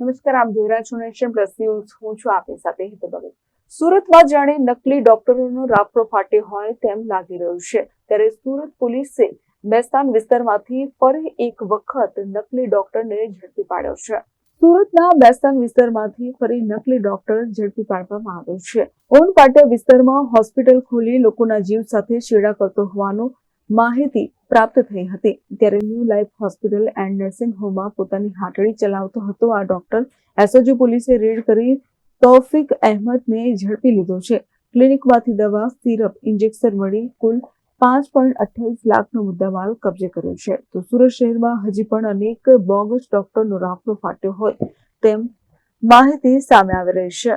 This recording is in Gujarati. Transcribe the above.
નમસ્કાર, આપ જોઈ રહ્યા છો નેશન પ્લસ ન્યૂઝ. હું છું આપની સાથે હિત ભગત સુરતમાં જાણે નકલી ડોક્ટરોનો રાફડો ફાટ્યો હોય તેમ લાગી રહ્યું છે. ત્યારે સુરત પોલીસે બેસ્તાન વિસ્તારમાંથી ફરી એક વખત નકલી ડોક્ટરને ઝડપી પાડ્યો છે. સુરતના બેસ્તાન વિસ્તારમાંથી ફરી નકલી ડોક્ટર ઝડપી પાડવામાં આવ્યો છે. ઓનપાટિયા વિસ્તારમાં હોસ્પિટલ ખોલી લોકોના જીવ સાથે છેડા કરતો હોવાનું માહિતી પ્રાપ્ત થઈ હતી. ત્યારે new life hospital and nursing હોમમાં પોતાની હાટડી ચલાવતો હતો. આ ડોક્ટર એસઓજી પોલીસે રેડ કરી તૌફિક અહેમદને ઝડપી લીધો છે. ક્લિનિકમાંથી દવા, સિરપ, ઇન્જેક્શન મળી કુલ પાંચ પોઈન્ટ અઠ્યાવીસ લાખનો મુદ્દામાલ કબજે કર્યો છે. તો સુરત શહેરમાં હજી પણ અનેક બોગસ ડોક્ટરનો રાફડો ફાટ્યો હોય તેમ માહિતી સામે આવી રહી છે.